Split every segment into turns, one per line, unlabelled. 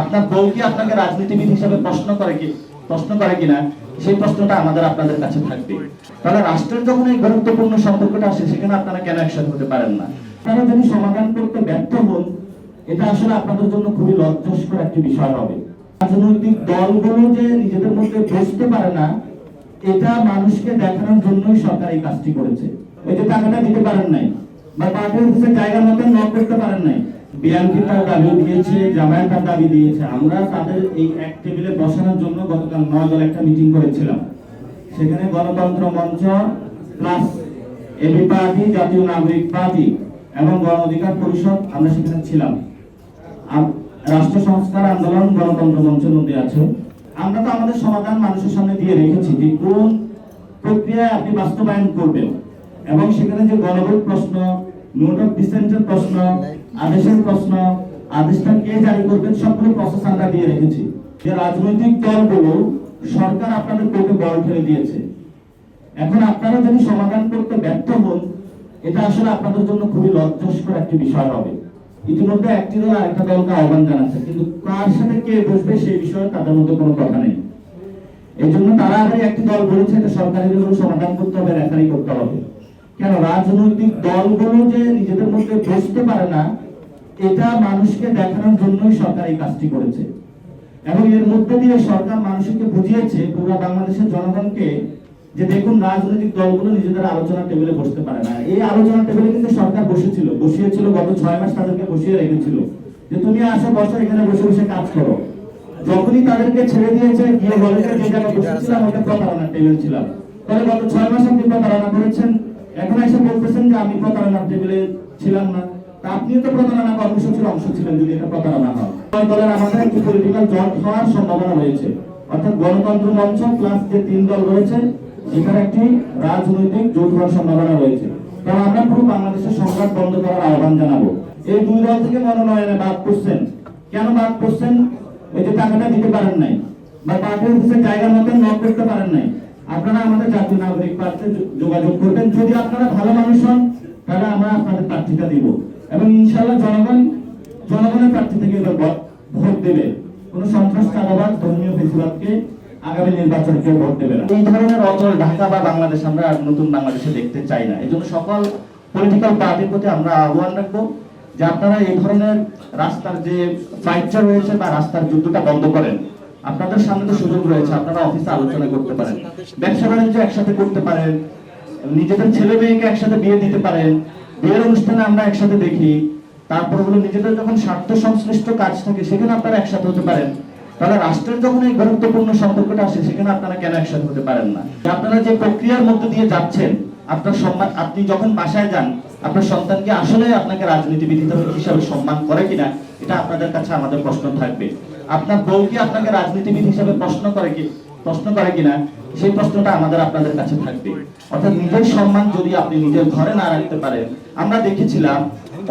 আপনার বউ কি আপনাকে রাজনীতিবিদ হিসেবে প্রশ্ন করে কি, প্রশ্ন করে কিনা, সেই প্রশ্নটা আমাদের আপনাদের কাছে থাকবে। তাহলে রাষ্ট্রের যখন এই গুরুত্বপূর্ণ সম্পর্কটা আসে, সেখানে আপনারা কেন একসাথে হতে পারেন না? আপনারা যদি সমাধান করতে ব্যর্থ হন, এটা আসলে আপনাদের জন্য খুবই লজ্জাস্কর একটি বিষয় হবে। রাজনৈতিক দলগুলো যে নিজেদের মধ্যে বসতে পারে না, এটা মানুষকে দেখানোর জন্যই সরকার এই কাজটি করেছে। ওই যে টাকাটা দিতে পারেন নাই, বা পার্টি অফিসের জায়গা মতো নক করতে পারেন নাই বিএনপি তার দাবি দিয়েছে, জামায়াত তার দাবি দিয়েছে। আমরা তাদের এই এক টেবিলে বসানোর জন্য গতকাল নয় একটা মিটিং করেছিলাম। সেখানে গণতন্ত্র মঞ্চ প্লাস এবি পার্টি, জাতীয় নাগরিক পার্টি এবং গণ অধিকার পরিষদ, আমরা সেখানে ছিলাম। রাষ্ট্র সংস্কার আন্দোলন গণতন্ত্র মঞ্চের মধ্যে আছে। আমরা তো আমাদের সমাধান মানুষের সামনে দিয়ে রেখেছি যে কোন প্রক্রিয়ায় আপনি বাস্তবায়ন করবেন। এবং সেখানে যে গণভোট প্রশ্ন নোট অফ ডিসেন্টের প্রশ্ন, আদেশের প্রশ্ন, আদেশটা কে জারি করবেন সবগুলো প্রসেস আমরা দিয়ে রেখেছি। যে রাজনৈতিক দলগুলো সরকার আপনাদের কোর্টে বল ফেলে দিয়েছে। এখন আপনারা যদি সমাধান করতে ব্যর্থ হন, এটা আসলে আপনাদের জন্য খুবই লজ্জাস্কর একটি বিষয় হবে। ইতিমধ্যে একটি দল আরেকটা দলকে আহ্বান জানাচ্ছে, কিন্তু কার সাথে কে বসবে সেই বিষয়ে তাদের মধ্যে কোনো কথা নেই। এই জন্য তারা আবার একটি দল বলেছে, এটা সরকারি কোনো সমাধান করতে হবে রেফারি করতে হবে। কেন রাজনৈতিক দলগুলো যে নিজেদের মধ্যে বসতে পারে না, এটা মানুষকে দেখানোর জন্যই সরকার এই কাজটি করেছে। এবং এর মধ্যে দিয়ে সরকার মানুষকে বুঝিয়েছে, পুরো বাংলাদেশের জনগণকে, যে দেখুন রাজনৈতিক দলগুলো নিজেদের আলোচনা টেবিলে বসতে পারে না। এই আলোচনা টেবিলে কিন্তু সরকার বসেছিল, বসিয়েছিল গত ছয় মাস তাদেরকে বসিয়ে রেখেছিল। যে তুমি আসো, বসো, এখানে বসে বসে কাজ করো। যখনই তাদেরকে ছেড়ে দিয়েছে, গিয়ে বলে যে জায়গায় বসেছিলাম ওটা প্রতারণার টেবিল ছিলাম। তাহলে গত ছয় মাস আপনি প্রতারণা করেছেন এখন এসে বলতেছেন যে আমি প্রতারণার টেবিলে ছিলাম না। তা আপনিও তো প্রতারণা কর্মসূচির অংশ ছিলেন যদি এটা প্রতারণা হয়। দলের আমাদের একটি পলিটিক্যাল জট হওয়ার সম্ভাবনা রয়েছে। অর্থাৎ গণতন্ত্র মঞ্চ প্লাস যে তিন দল রয়েছে একটি রাজনৈতিক জোট হওয়ার সম্ভাবনা রয়েছে। কারণ আমরা পুরো বাংলাদেশের সংঘাত বন্ধ করার আহ্বান জানাব। এই দুই দল থেকে মনোনয়নে বাদ করছেন কেন বাদ করছেন ওই যে টাকাটা দিতে পারেন নাই। বা পার্টি অফিসের জায়গা মতো নক করতে পারেন নাই। আপনারা আমাদের জাতীয় নাগরিক পার্টিতে যোগাযোগ করবেন। যদি আপনারা ভালো মানুষ হন, তাহলে আমরা আপনাদের প্রার্থীটা দিব। এবং ইনশাল্লাহ জনগণ, জনগণের প্রার্থী থেকে ভোট- দেবে। কোন সন্ত্রাস চাঁদাবাদ ধর্মীয় ফেসিবাদকে আগামী নির্বাচনে কেউ ভোট দেবে না। এই ধরনের অচল ঢাকা বা বাংলাদেশ আমরা আর নতুন বাংলাদেশে দেখতে চাই না। এই জন্য সকল পলিটিক্যাল পার্টির প্রতি আমরা আহ্বান রাখব যে আপনারা এই ধরনের রাস্তার যে ফাইটটা রয়েছে বা রাস্তার যুদ্ধটা বন্ধ করেন। আপনাদের সামনে তো সুযোগ রয়েছে, আপনারা অফিসে আলোচনা করতে পারেন। ব্যবসা বাণিজ্য একসাথে করতে পারেন, নিজেদের ছেলে মেয়েকে একসাথে বিয়ে দিতে পারেন, বিয়ের অনুষ্ঠানে আমরা একসাথে দেখি, তারপর হলো নিজেদের যখন স্বার্থ সংশ্লিষ্ট কাজ থাকে, সেখানে আপনারা একসাথে হতে পারেন। তাহলে রাষ্ট্রের যখন এই গুরুত্বপূর্ণ সম্পর্কটা আসে, সেখানে আপনারা কেন একসাথে হতে পারেন না? আপনারা যে প্রক্রিয়ার মধ্যে দিয়ে যাচ্ছেন, আপনার সম্মান, আপনি যখন বাসায় যান, আপনার সন্তানকে আসলে আপনাকে রাজনীতিবিদ হিসাবে সম্মান করে কিনা, এটা আপনাদের কাছে আমাদের প্রশ্ন থাকবে। আপনার বউ কি আপনাকে রাজনীতিবিদ হিসাবে প্রশ্ন করে কি প্রশ্ন করে কিনা? সেই প্রশ্নটা আমাদের আপনাদের কাছে থাকবে। অর্থাৎ নিজের সম্মান যদি আপনি নিজের ঘরে না রাখতে পারেন, আমরা দেখেছিলাম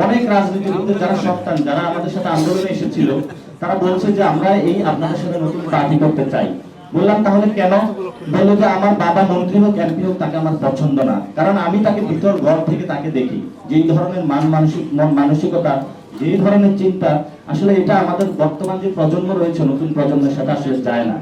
অনেক রাজনীতিবিদদের যারা সন্তান, যারা আমাদের সাথে আন্দোলনে এসেছিল, তারা বলছে যে, আমরা এই আপনাদের সাথে নতুন পার্টি করতে চাই। বললাম, তাহলে কেন? বলল যে, আমার বাবা মন্ত্রী হোক, এমপি হোক, তাকে আমার পছন্দ না। কারণ আমি তাকে ভিতর ঘর থেকে তাকে দেখি। যেই ধরনের মান মানসিক মন মানসিকতা, যেই ধরনের চিন্তা আসলে এটা আমাদের বর্তমান যে প্রজন্ম রয়েছে নতুন প্রজন্মের সাথে আসলে যায় না।